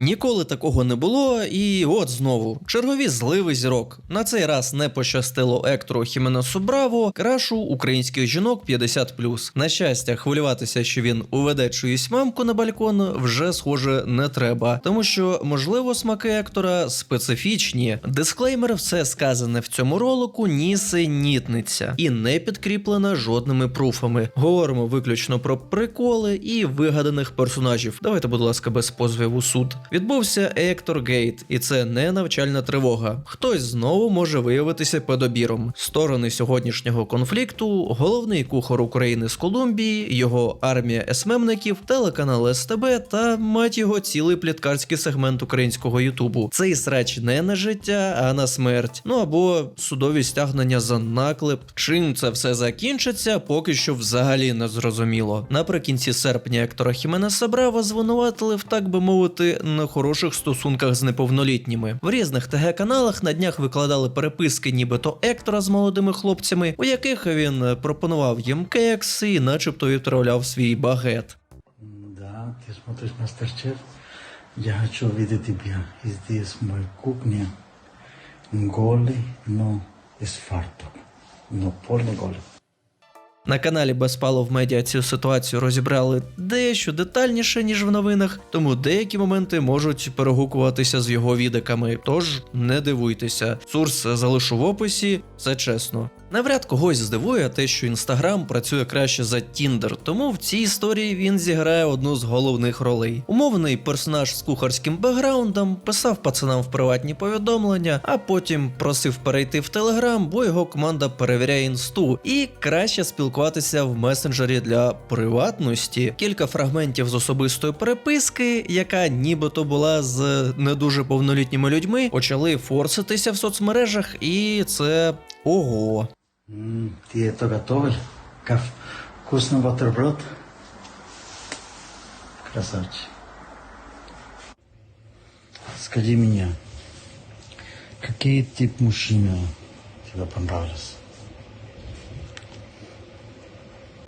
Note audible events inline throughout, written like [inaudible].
Ніколи такого не було, і от знову чергові зливи зірок. На цей раз не пощастило Ектору Хіменесу Браво, крашу українських жінок 50+. На щастя, хвилюватися, що він уведе чиюсь мамку на балкон, вже схоже не треба, тому що можливо смаки Ектора специфічні. Дисклеймер, все сказане в цьому ролику нісенітниця і не підкріплена жодними пруфами. Говоримо виключно про приколи і вигаданих персонажів. Давайте, будь ласка, без позовів у суд. Відбувся Ектор Гейт, і це не навчальна тривога. Хтось знову може виявитися педобіром. Сторони сьогоднішнього конфлікту, головний кухар України з Колумбії, його армія СММників, телеканал СТБ та мать його цілий пліткарський сегмент українського Ютубу. Цей срач не на життя, а на смерть. Ну або судові стягнення за наклеп. Чим це все закінчиться, поки що взагалі не зрозуміло. Наприкінці серпня Ектора Хіменеса Браво звинуватили в так би мовити нехороших стосунках з неповнолітніми. В різних ТГ-каналах на днях викладали переписки, нібито Ектора з молодими хлопцями, у яких він пропонував їм кекс і начебто відправляв свій багет. Да, ты смотришь Мастер-Шеф. Я хочу видеть тебя. И здесь моя кухня. Голый, но с фартук. Но полный голый. На каналі Безпалов Медіа цю ситуацію розібрали дещо детальніше, ніж в новинах, тому деякі моменти можуть перегукуватися з його відиками. Тож не дивуйтеся. Сурс залишу в описі, все чесно. Навряд когось здивує те, що інстаграм працює краще за Тіндер, тому в цій історії він зіграє одну з головних ролей. Умовний персонаж з кухарським бекграундом писав пацанам в приватні повідомлення, а потім просив перейти в Телеграм, бо його команда перевіряє інсту, і краще спілкуватися в месенджері для приватності. Кілька фрагментів з особистої переписки, яка нібито була з не дуже повнолітніми людьми, почали форситися в соцмережах, і це ого. Ты это готовил? Как вкусный бутерброд? Красавчик. Скажи мне, какой тип мужчина тебе понравился?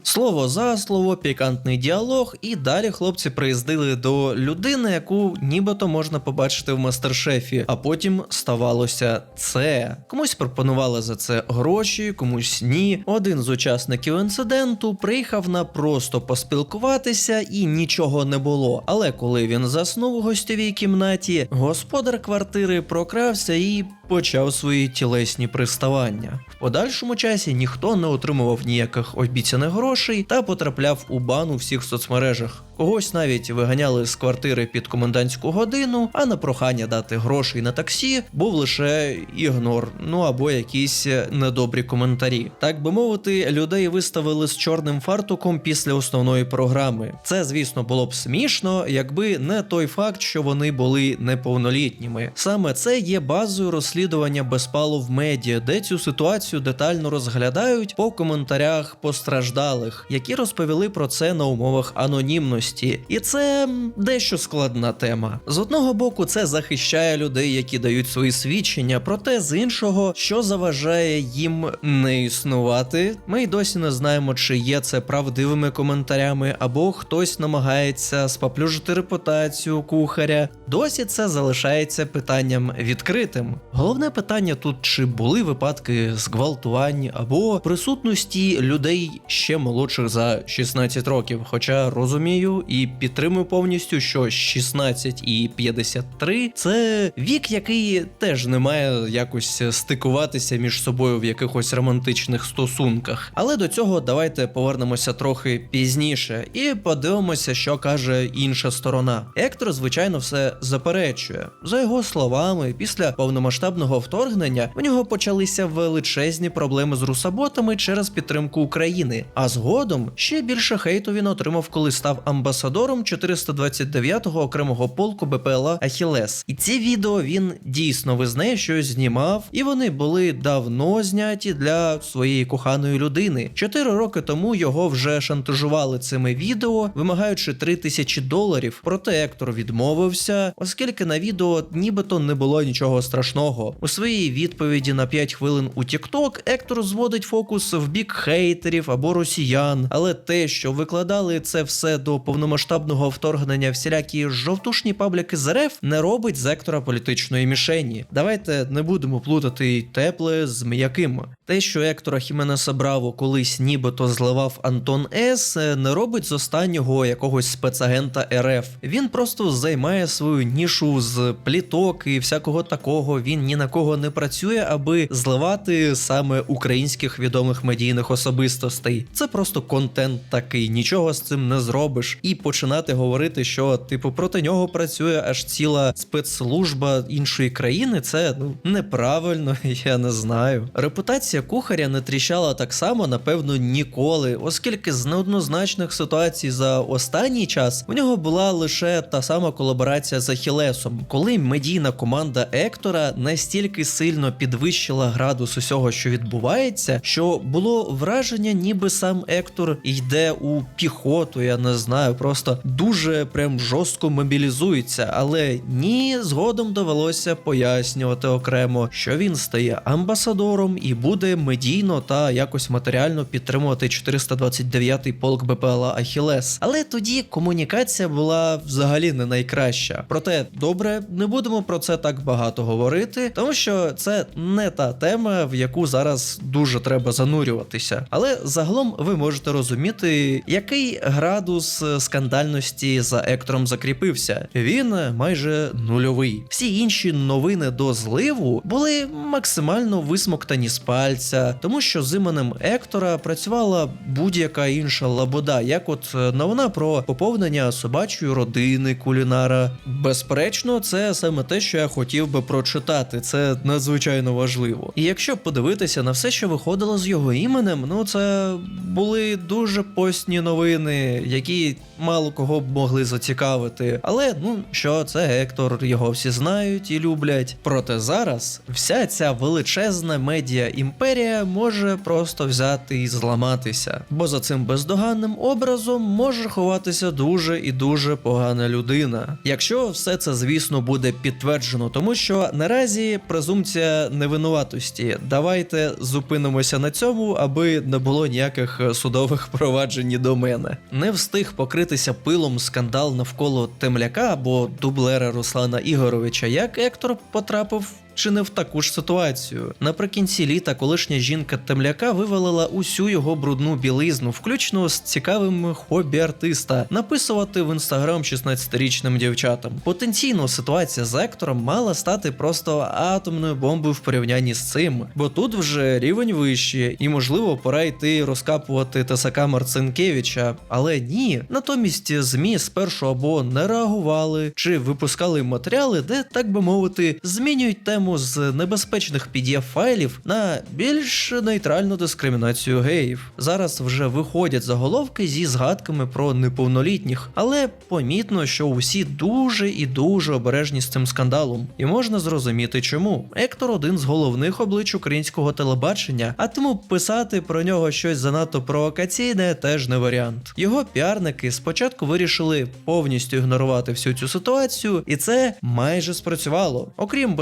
Слово за слово, пікантний діалог, і далі хлопці приїздили до людини, яку нібито можна побачити в мастер-шефі. А потім ставалося це. Комусь пропонували за це гроші, комусь ні. Один з учасників інциденту приїхав на просто поспілкуватися і нічого не було. Але коли він заснув у гостьовій кімнаті, господар квартири прокрався і почав свої тілесні приставання. В подальшому часі ніхто не отримував ніяких обіцяних грошей та потрапляв у бан у всіх соцмережах. Когось навіть виганяли з квартири під комендантську годину, а на прохання дати грошей на таксі був лише ігнор, ну або якісь недобрі коментарі. Так би мовити, людей виставили з чорним фартуком після основної програми. Це, звісно, було б смішно, якби не той факт, що вони були неповнолітніми. Саме це є базою розслідування безпалу в медіа, де цю ситуацію детально розглядають по коментарях постраждалих, які розповіли про це на умовах анонімності. І це дещо складна тема. З одного боку, це захищає людей, які дають свої свідчення, проте з іншого, що заважає їм не існувати. Ми й досі не знаємо, чи є це правдивими коментарями, або хтось намагається споплюжити репутацію кухаря. Досі це залишається питанням відкритим. Головне питання тут: чи були випадки зґвалтувань або присутності людей ще молодших за 16 років. Хоча розумію і підтримую повністю, що 16 і 53 – це вік, який теж не має якось стикуватися між собою в якихось романтичних стосунках. Але до цього давайте повернемося трохи пізніше і подивимося, що каже інша сторона. Ектор, звичайно, все заперечує. За його словами, після повномасштабного вторгнення у нього почалися величезні проблеми з русаботами через підтримку України. А згодом ще більше хейту він отримав, коли став амбасадором 429-го окремого полку БПЛА Ахілес. І ці відео він дійсно визнає, що знімав, і вони були давно зняті для своєї коханої людини. Чотири роки тому його вже шантажували цими відео, вимагаючи 3 тисячі доларів. Проте Ектор відмовився, оскільки на відео нібито не було нічого страшного. У своїй відповіді на 5 хвилин у TikTok Ектор зводить фокус в бік хейтерів або росіян, але те, що викладали це все до повномасштабного повномасштабного вторгнення всілякі жовтушні пабліки з РФ не робить з Ектора політичної мішені. Давайте не будемо плутати тепле з м'яким. Те, що Ектора Хіменеса Браво колись нібито зливав Антон С, не робить з останнього якогось спецагента РФ. Він просто займає свою нішу з пліток і всякого такого. Він ні на кого не працює, аби зливати саме українських відомих медійних особистостей. Це просто контент такий, нічого з цим не зробиш. І починати говорити, що типу проти нього працює аж ціла спецслужба іншої країни. Це ну неправильно, [laughs] я не знаю. Репутація кухаря не тріщала так само, напевно, ніколи, оскільки з неоднозначних ситуацій за останній час у нього була лише та сама колаборація з Ахілесом, коли медійна команда Ектора настільки сильно підвищила градус усього, що відбувається, що було враження, ніби сам Ектор йде у піхоту, я не знаю, просто дуже прям жорстко мобілізується. Але ні, згодом довелося пояснювати окремо, що він стає амбасадором і буде медійно та якось матеріально підтримувати 429-й полк БПЛА Ахілес. Але тоді комунікація була взагалі не найкраща. Проте, добре, не будемо про це так багато говорити, тому що це не та тема, в яку зараз дуже треба занурюватися. Але загалом ви можете розуміти, який градус скандальності за Ектором закріпився. Він е, майже нульовий. Всі інші новини до зливу були максимально висмоктані з пальця, тому що з іменем Ектора працювала будь-яка інша лабуда, як от е, новина про поповнення собачої родини кулінара. Безперечно, це саме те, що я хотів би прочитати. Це надзвичайно важливо. І якщо подивитися на все, що виходило з його іменем, ну це були дуже постні новини, які мало кого б могли зацікавити. Але ну що це Ектор, його всі знають і люблять. Проте зараз вся ця величезна медіа імперія може просто взяти і зламатися, бо за цим бездоганним образом може ховатися дуже і дуже погана людина. Якщо все це, звісно, буде підтверджено, тому що наразі презумпція невинуватості. Давайте зупинимося на цьому, аби не було ніяких судових проваджень до мене. Не встиг покритися пилом скандал навколо темляка або дублера Руслана Ігоровича, як Ектор потрапив чи не в таку ж ситуацію. Наприкінці літа колишня жінка темляка вивалила усю його брудну білизну, включно з цікавим хобі артиста, написувати в інстаграм 16-річним дівчатам. Потенційно ситуація з Ектором мала стати просто атомною бомбою в порівнянні з цим, бо тут вже рівень вищий, і можливо пора йти розкапувати Тесака Марцинкевича. Але ні, натомість змі спершу або не реагували чи випускали матеріали, де так би мовити, змінюють тему з небезпечних pdf файлів на більш нейтральну дискримінацію геїв. Зараз вже виходять заголовки зі згадками про неповнолітніх, але помітно, що усі дуже і дуже обережні з цим скандалом, і можна зрозуміти, чому Ектор один з головних облич українського телебачення, а тому писати про нього щось занадто провокаційне теж не варіант. Його піарники спочатку вирішили повністю ігнорувати всю цю ситуацію, і це майже спрацювало. Окрім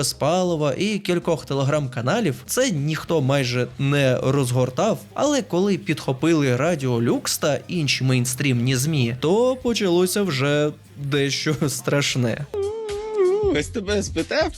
Безпалова і кількох телеграм-каналів, це ніхто майже не розгортав. Але коли підхопили Радіо Люкс та інші мейнстрімні змі, то почалося вже дещо страшне. Ось тебе спитав.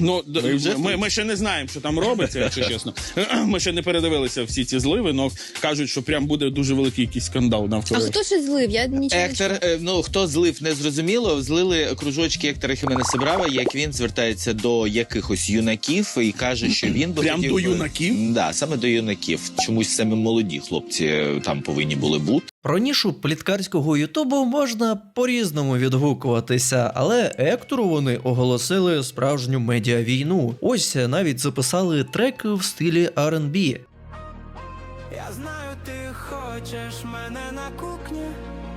Ну, Ми ми, ми ще не знаємо, що там робиться, якщо [laughs] чесно. [clears throat] Ми ще не передивилися всі ці зливи, але кажуть, що прям буде дуже великий якийсь скандал А хто щось злив? Я нічого Ектор, е, ну хто злив, не зрозуміло. Злили кружочки Ектора Хіменеса Брава, як він звертається до якихось юнаків і каже, що він би Прям хотів до би- юнаків? Да, саме до юнаків. Чомусь саме молоді хлопці е, там повинні були бути. Про нішу пліткарського Ютубу можна по-різному відгукуватися, але Ектору вони оголосили справжню медіавійну. Ось навіть записали трек в стилі R&B. Я знаю, ти хочеш мене на кухні,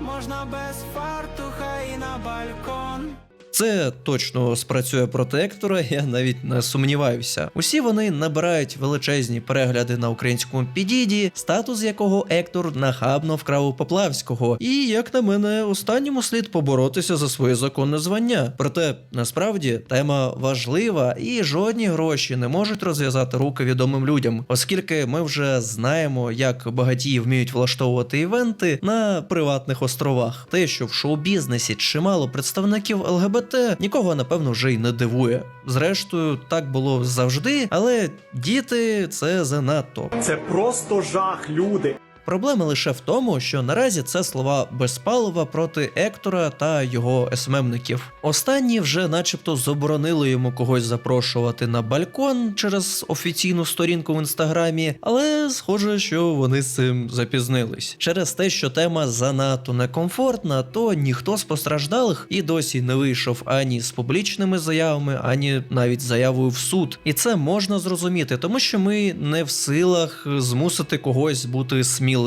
можна без фартуха і на балкон. Це точно спрацює проти Ектора, я навіть не сумніваюся. Усі вони набирають величезні перегляди на українському підіді, статус якого Ектор нахабно вкрав у Поплавського. І, як на мене, останньому слід поборотися за своє законне звання. Проте насправді тема важлива, і жодні гроші не можуть розв'язати руки відомим людям, оскільки ми вже знаємо, як багатії вміють влаштовувати івенти на приватних островах. Те, що в шоу-бізнесі чимало представників ЛГБТ, нікого напевно вже й не дивує. Зрештою, так було завжди, але діти це занадто. Це просто жах, люди. Проблема лише в тому, що наразі це слова Безпалова проти Ектора та його СММників. Останні вже, начебто, заборонили йому когось запрошувати на балкон через офіційну сторінку в інстаграмі, але схоже, що вони з цим запізнились. Через те, що тема занадто некомфортна, то ніхто з постраждалих і досі не вийшов ані з публічними заявами, ані навіть заявою в суд. І це можна зрозуміти, тому що ми не в силах змусити когось бути сміливим.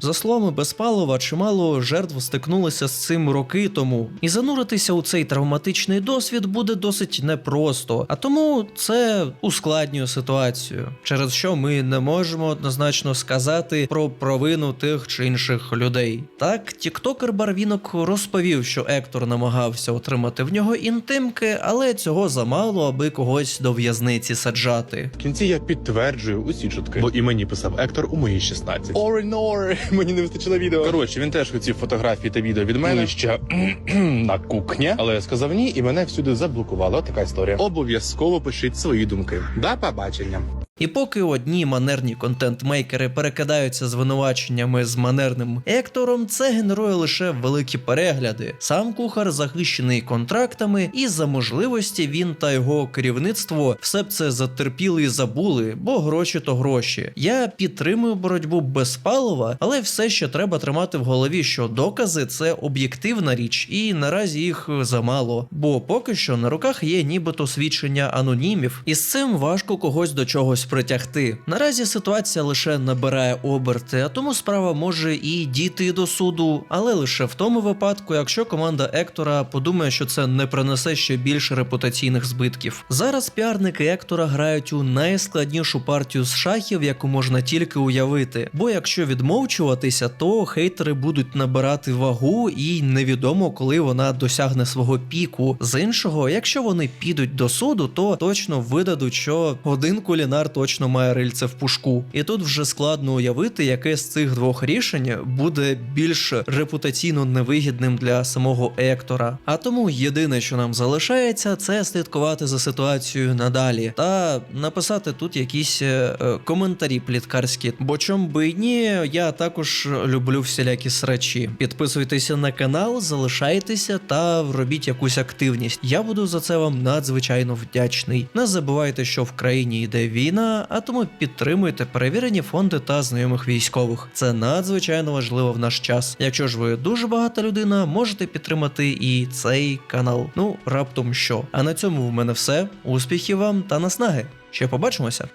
За словами Безпалова, чимало жертв стикнулися з цим роки тому, і зануритися у цей травматичний досвід буде досить непросто, а тому це ускладнює ситуацію, через що ми не можемо однозначно сказати про провину тих чи інших людей. Так, тіктокер Барвінок розповів, що Ектор намагався отримати в нього інтимки, але цього замало, аби когось до в'язниці саджати. В кінці я підтверджую усі чутки, бо і мені писав Ектор у мої 16. Оренор, [laughs] мені не вистачило відео. Коротше, він теж хотів фотографії та відео від мене ще [clears throat] на кухні, але я сказав ні, і мене всюди заблокувало. Така історія. Обов'язково пишіть свої думки. До побачення. І поки одні манерні контент-мейкери перекидаються звинуваченнями з манерним Ектором, це генерує лише великі перегляди. Сам кухар захищений контрактами, і за можливості він та його керівництво все б це затерпіли і забули, бо гроші то гроші. Я підтримую боротьбу без палива, але все ще треба тримати в голові, що докази це об'єктивна річ, і наразі їх замало. Бо поки що на руках є нібито свідчення анонімів, і з цим важко когось до чогось притягти. Наразі ситуація лише набирає оберти, а тому справа може і дійти до суду, але лише в тому випадку, якщо команда Ектора подумає, що це не принесе ще більше репутаційних збитків. Зараз піарники Ектора грають у найскладнішу партію з шахів, яку можна тільки уявити. Бо якщо відмовчуватися, то хейтери будуть набирати вагу, і невідомо, коли вона досягне свого піку. З іншого, якщо вони підуть до суду, то точно видадуть, що один кулінар точно має рильце в пушку. І тут вже складно уявити, яке з цих двох рішень буде більш репутаційно невигідним для самого Ектора. А тому єдине, що нам залишається, це слідкувати за ситуацією надалі та написати тут якісь е, коментарі пліткарські. Бо чом би і ні, я також люблю всілякі срачі. Підписуйтеся на канал, залишайтеся та робіть якусь активність. Я буду за це вам надзвичайно вдячний. Не забувайте, що в країні йде війна, а тому підтримуйте перевірені фонди та знайомих військових. Це надзвичайно важливо в наш час. Якщо ж ви дуже багата людина, можете підтримати і цей канал. Ну раптом що. А на цьому в мене все. Успіхів вам та наснаги. Ще побачимося.